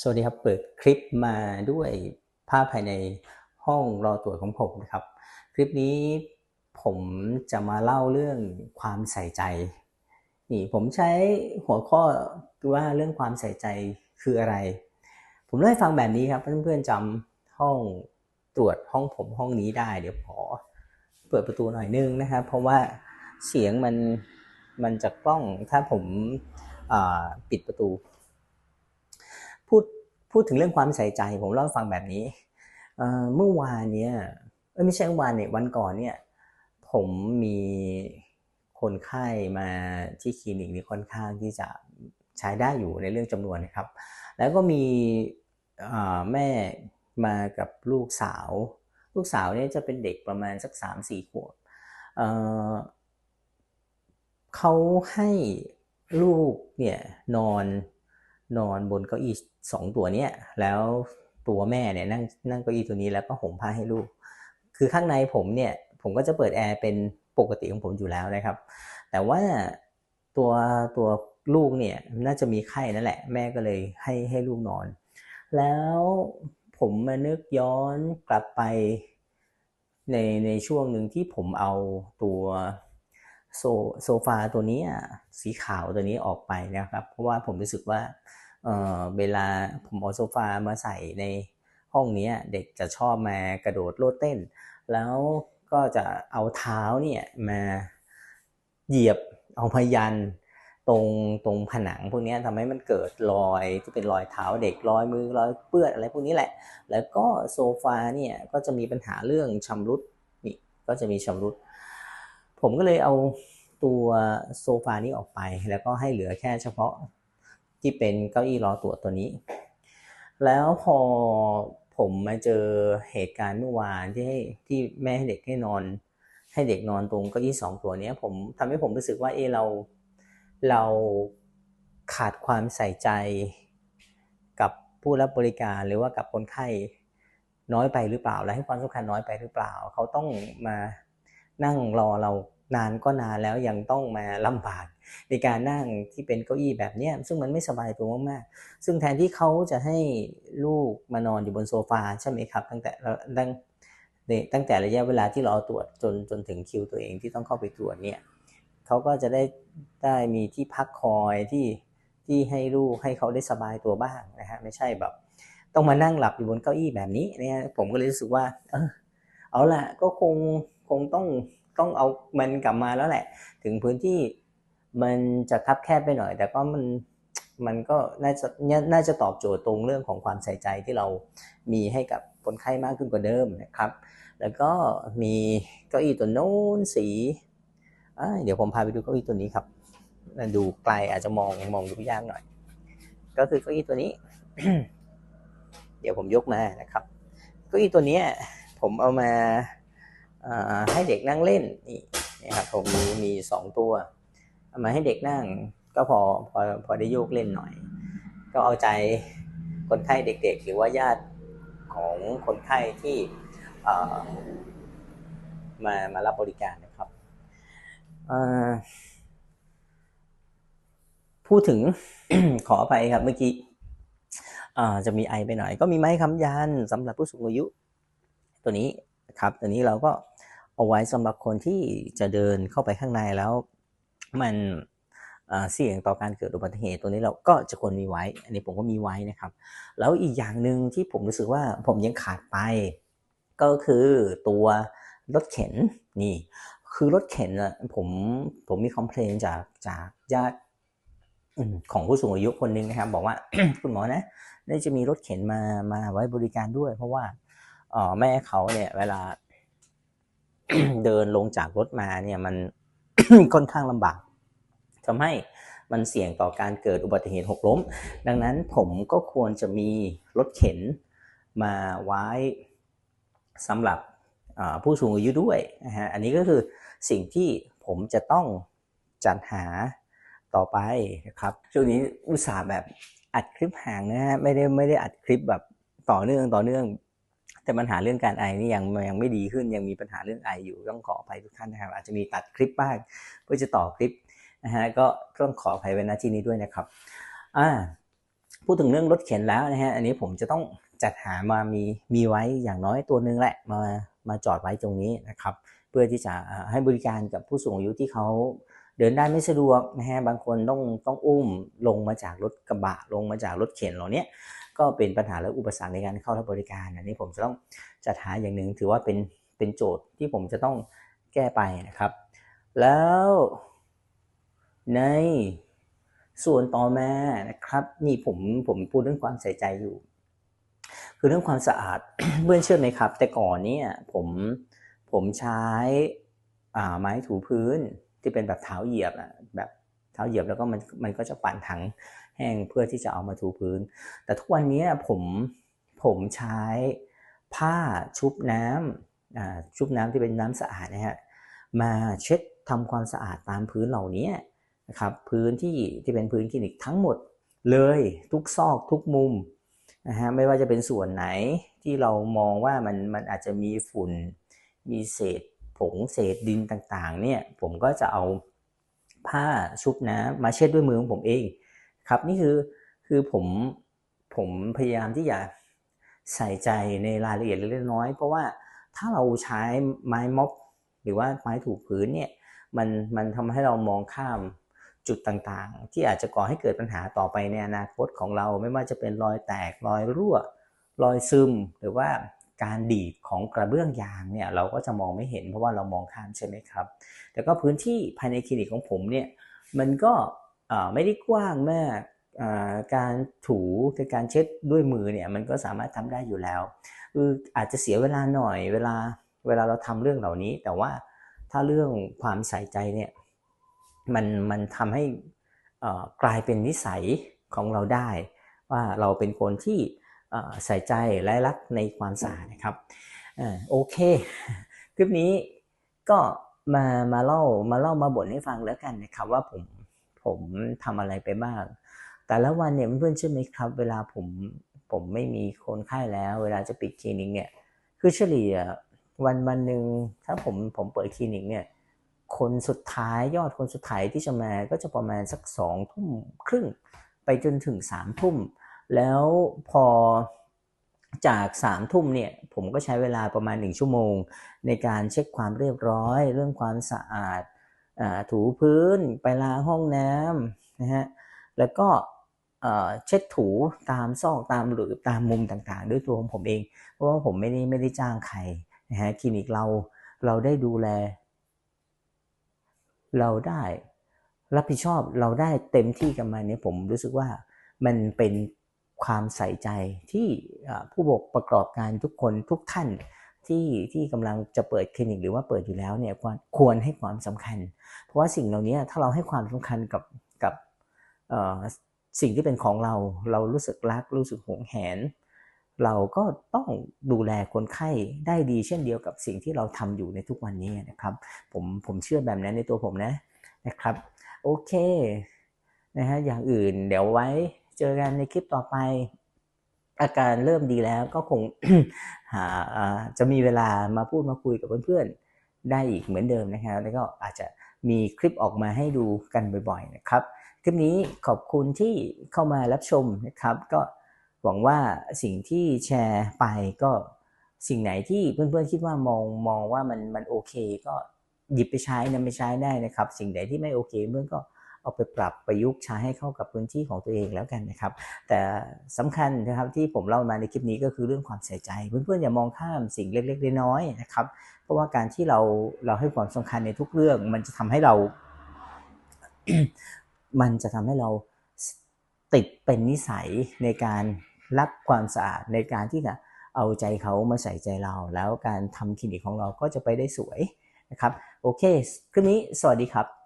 สวัสดีครับ เปิดคลิปมาด้วยภาพภายในห้องรอตรวจของผมนะครับ คลิปนี้ผมจะมาเล่าเรื่องความใส่ใจ นี่ผมใช้หัวข้อว่าเรื่องความใส่ใจคืออะไร ผมเล่าให้ฟังแบบนี้ครับเพื่อนๆจำห้องตรวจห้องผมห้องนี้ได้ เดี๋ยวขอเปิดประตูหน่อยนึงนะครับ เพราะว่าเสียงมันมันจะกล้องถ้าผมปิดประตู พูดพูดถึงเรื่องความใส่ใจ ผมเล่าฟังแบบนี้เมื่อวานเนี้ยไม่ใช่เมื่อวานเนี่ยวันก่อนเนี่ย ผมมีคนไข้มาที่คลินิกนี่ค่อนข้างที่จะใช้ได้อยู่ในเรื่องจำนวนนะครับ แล้วก็มีแม่มากับลูกสาว ลูกสาวเนี่ยจะเป็นเด็กประมาณสักสามสี่ขวบเขาให้ลูกเนี่ยนอนนอนบนเก้าอี้ สองตัวเนี้ยแล้วตัวแม่เนี่ยนั่งนั่งเก้าอี้ตัวนี้แล้วก็ห่มผ้าให้ลูก คือข้างในผมเนี่ยผมก็จะเปิดแอร์เป็นปกติของผมอยู่แล้วนะครับ แต่ว่าตัวตัวลูกเนี่ยน่าจะมีไข้นั่นแหละ แม่ก็เลยให้ให้ลูกนอน แล้วผมมานึกย้อนกลับไปในในช่วงหนึ่งที่ผมเอาตัวโซโซฟาตัวนี้สีขาวตัวนี้ออกไปนะครับ เพราะว่าผมรู้สึกว่า เเวลาผมเอาโซฟามาใส่ในห้องนี้เด็กจะชอบมากระโดดโลดเต้น แล้วก็จะเอาเท้าเนี่ยมาเหยียบเอาพยันตรงตรงผนังพวกนี้ทำให้มันเกิดรอยที่เป็นรอยเท้าเด็กรอยมือรอยเปื้อนอะไรพวกนี้แหละ แล้วก็โซฟาเนี่ยก็จะมีปัญหาเรื่องชำรุดนี่ก็จะมีชำรุด ผมก็เลยเอาตัวโซฟานี้ออกไป แล้วก็ให้เหลือแค่เฉพาะ ที่เป็นเก้าอี้รอตรวตัวนี้ แล้วพอผมมาเจอเหตุการณ์เมื่อวานที่ให้ที่แม่ให้เด็กให้นอน ให้เด็กนอนตรงเก้าอี้สองตัวนี้ผมทำให้ผมรู้สึกว่าเออเราเราขาดความใส่ใจกับผู้รับบริการหรือว่ากับคนไข้น้อยไปหรือเปล่าและให้ความสำคัญน้อยไปหรือเปล่า เขาต้องมานั่งรอเรา นานก็นานแล้วยังต้องมาลำบากในการนั่งที่เป็นเก้าอี้แบบนี้ซึ่งมันไม่สบายตัวมากๆ ซึ่งแทนที่เขาจะให้ลูกมานอนอยู่บนโซฟาใช่ไหมครับ ตั้งแต่ตั้งตั้งแต่ระยะเวลาที่เราตรวจจนจนถึงคิวตัวเองที่ต้องเข้าไปตรวจเนี่ยเขาก็จะได้ได้มีที่พักคอยที่ที่ให้ลูกให้เขาได้สบายตัวบ้างนะฮะไม่ใช่แบบ ต้องมานั่งหลับอยู่บนเก้าอี้แบบนี้เนี่ยผมก็เลยรู้สึกว่า เออเอาละก็คงคงต้อง ต้องเอามันกลับมาแล้วแหละ ถึงพื้นที่มันจะคับแคบไปหน่อย แต่ก็มันมันก็น่าจะน่าจะตอบโจทย์ตรงเรื่องของความใส่ใจที่เรามีให้กับคนไข้มากขึ้นกว่าเดิมนะครับ แล้วก็มีเก้าอี้ตัวโน้นสีเดี๋ยวผมพาไปดูเก้าอี้ตัวนี้ครับ ดูไกลอาจจะมองมองดูยากหน่อย ก็คือเก้าอี้ตัวนี้ เดี๋ยวผมยกมานะครับ เก้าอี้ตัวนี้ผมเอามา ให้เด็กนั่งเล่นนี่นะครับผมมีมีสองตัวเอามาให้เด็กนั่งก็พอพอพอได้โยกเล่นหน่อย ก็เอาใจคนไข้เด็ก ๆ หรือว่าญาติของคนไข้ที่มามารับบริการนะครับพูดถึงขออภัยครับเมื่อกี้จะมีไอไปหน่อย ก็มีไม้คำยันสำหรับผู้สูงอายุ ตัวนี้ครับตัวนี้เราก็ เอาไว้สำหรับคนที่จะเดินเข้าไปข้างในแล้วมันเสี่ยงต่อการเกิดอุบัติเหตุตัวนี้เราก็จะควรมีไว้ อันนี้ผมก็มีไว้นะครับ แล้วอีกอย่างหนึ่งที่ผมรู้สึกว่าผมยังขาดไป ก็คือตัวรถเข็นนี่ คือรถเข็นอะผมผมมีคอมเพลนจากจากญาติของผู้สูงอายุคนหนึ่งนะครับ บอกว่าคุณหมอนะน่าจะมีรถเข็นมามาไว้บริการด้วย เพราะว่าอ๋อแม่เขาเนี่ยเวลา เดินลงจากรถมาเนี่ยมันค่อนข้างลำบากทำให้มันเสี่ยงต่อการเกิดอุบัติเหตุหกล้ม ดังนั้นผมก็ควรจะมีรถเข็นมาไว้สำหรับผู้สูงอายุด้วยนะฮะ อันนี้ก็คือสิ่งที่ผมจะต้องจัดหาต่อไปนะครับ ช่วงนี้อุตส่าห์แบบอัดคลิปห่างนะฮะ ไม่ได้ไม่ได้อัดคลิปแบบต่อเนื่องต่อเนื่อง แต่ปัญหาเรื่องการไอนี่ยังยังไม่ดีขึ้นยังมีปัญหาเรื่องไออยู่ต้องขออภัยทุกท่านนะครับ อาจจะมีตัดคลิปบ้างเพื่อจะต่อคลิปนะฮะก็ต้องขออภัยไว้ณที่นี้ด้วยนะครับอ่าพูดถึงเรื่องรถเข็นแล้วนะฮะอันนี้ผมจะต้องจัดหามามีมีไว้อย่างน้อยตัวนึงแหละมามาจอดไว้ตรงนี้นะครับ เพื่อที่จะให้บริการกับผู้สูงอายุที่เขาเดินได้ไม่สะดวกนะฮะบางคนต้องต้องอุ้มลงมาจากรถกระบะลงมาจากรถเข็นเหล่านี้ ก็เป็นปัญหาและอุปสรรคในการเข้ารับบริการอันนี้ผมจะต้องจัดหาอย่างหนึ่งถือว่าเป็นเป็นโจทย์ที่ผมจะต้องแก้ไปนะครับ แล้วในส่วนต่อมานะครับ นี่ผมผมพูดเรื่องความใส่ใจอยู่ คือเรื่องความสะอาดเพื่อนเชื่อไหมครับ แต่ก่อนเนี่ยผมผมใช้ไม้ถูพื้นที่เป็นแบบเท้าเหยียบอะแบบเท้าเหยียบแล้วก็มันมันก็จะปั่นถัง แห้งเพื่อที่จะเอามาถูพื้น แต่ทุกวันนี้ผมผมใช้ผ้าชุบน้ำชุบน้ำที่เป็นน้ำสะอาดนะฮะมาเช็ดทำความสะอาดตามพื้นเหล่านี้นะครับพื้นที่ที่เป็นพื้นคลินิกทั้งหมดเลยทุกซอกทุกมุมนะฮะไม่ว่าจะเป็นส่วนไหนที่เรามองว่ามันมันอาจจะมีฝุ่น มีเศษผงเศษดินต่างๆเนี่ยผมก็จะเอาผ้าชุบน้ำมาเช็ดด้วยมือของผมเอง ครับนี่คือคือผมผมพยายามที่จะใส่ใจในรายละเอียดเล็กน้อย เพราะว่าถ้าเราใช้ไม้ม็อบหรือว่าไม้ถูพื้นเนี่ยมันมันทำให้เรามองข้ามจุดต่างๆ ที่อาจจะก่อให้เกิดปัญหาต่อไปในอนาคตของเราไม่ว่าจะเป็นรอยแตกรอยรั่ว รอยซึม หรือว่าการดีดของกระเบื้องยางเนี่ยเราก็จะมองไม่เห็นเพราะว่าเรามองข้ามใช่ไหมครับ แต่ก็พื้นที่ภายในคลินิกของผมเนี่ยมันก็ ไม่ได้กว้างมากการถูการเช็ดด้วยมือเนี่ยมันก็สามารถทำได้อยู่แล้วคืออาจจะเสียเวลาหน่อยเวลาเวลาเราทำเรื่องเหล่านี้ แต่ว่าถ้าเรื่องความใส่ใจเนี่ยมันมันทำให้กลายเป็นนิสัยของเราได้ ว่าเราเป็นคนที่ใส่ใจและรักในความสะอาดนะครับโอเค คลิปนี้ก็มามาเล่ามาเล่ามาบ่นให้ฟังแล้วกันนะครับว่าผม ผมทำอะไรไปบ้างแต่ละวันเนี่ยเพื่อนๆเชื่อไหมครับ เวลาผมผมไม่มีคนไข้แล้ว เวลาจะปิดคลินิกเนี่ยคือเฉลี่ยวันวันหนึ่งถ้าผมผมเปิดคลินิกเนี่ยคนสุดท้ายยอดคนสุดท้ายที่จะมาก็จะประมาณสักสองทุ่มครึ่งไปจนถึงสามทุ่มแล้วพอจากสามทุ่มเนี่ยผมก็ใช้เวลาประมาณหนึ่งชั่วโมง ในการเช็คความเรียบร้อย เรื่องความสะอาด ถูพื้นไปล้างห้องน้ำนะฮะแล้วก็เช็ดถูตามซอกตามหรือตามมุมต่างๆ ด้วยตัวของผมเอง เพราะว่าผมไม่ได้ไม่ได้จ้างใครนะฮะคลินิกเราเราได้ดูแล เราได้รับผิดชอบเราได้เต็มที่กับมันเนี่ยผมรู้สึกว่ามันเป็นความใส่ใจที่ผู้บกประกอบการทุกคนทุกท่าน ที่ที่กำลังจะเปิดคลินิกหรือว่าเปิดอยู่แล้วเนี่ยควรให้ความสำคัญ เพราะว่าสิ่งเหล่านี้ถ้าเราให้ความสำคัญกับกับสิ่งที่เป็นของเราเรารู้สึกรักรู้สึกหวงแหน เราก็ต้องดูแลคนไข้ได้ดีเช่นเดียวกับสิ่งที่เราทำอยู่ในทุกวันนี้นะครับ ผมผมเชื่อแบบนั้นในตัวผมนะนะครับ โอเคนะฮะอย่างอื่นเดี๋ยวไว้เจอกันในคลิปต่อไป อาการเริ่มดีแล้วก็คงหาจะมีเวลามาพูดมาคุยกับเพื่อนๆได้อีกเหมือนเดิมนะครับ แล้วก็อาจจะมีคลิปออกมาให้ดูกันบ่อยๆนะครับ คลิปนี้ขอบคุณที่เข้ามารับชมนะครับ ก็หวังว่าสิ่งที่แชร์ไปก็สิ่งไหนที่เพื่อนๆคิดว่ามองมองว่ามันมันโอเค ก็หยิบไปใช้นำไปใช้ได้นะครับ สิ่งไหนที่ไม่โอเคเพื่อนก็ เอาไปปรับประยุกต์ใช้ให้เข้ากับพื้นที่ของตัวเองแล้วกันนะครับ แต่สำคัญนะครับที่ผมเล่ามาในคลิปนี้ก็คือเรื่องความใส่ใจ เพื่อนๆอย่ามองข้ามสิ่งเล็กๆน้อยๆนะครับ เพราะว่าการที่เราเราให้ความสำคัญในทุกเรื่อง มันจะทำให้เรา มันจะทำให้เราติดเป็นนิสัยในการรักความสะอาดในการที่จะเอาใจเขามาใส่ใจเรา แล้วการทำคลินิกของเราก็จะไปได้สวยนะครับ โอเค คลิปนี้สวัสดีครับ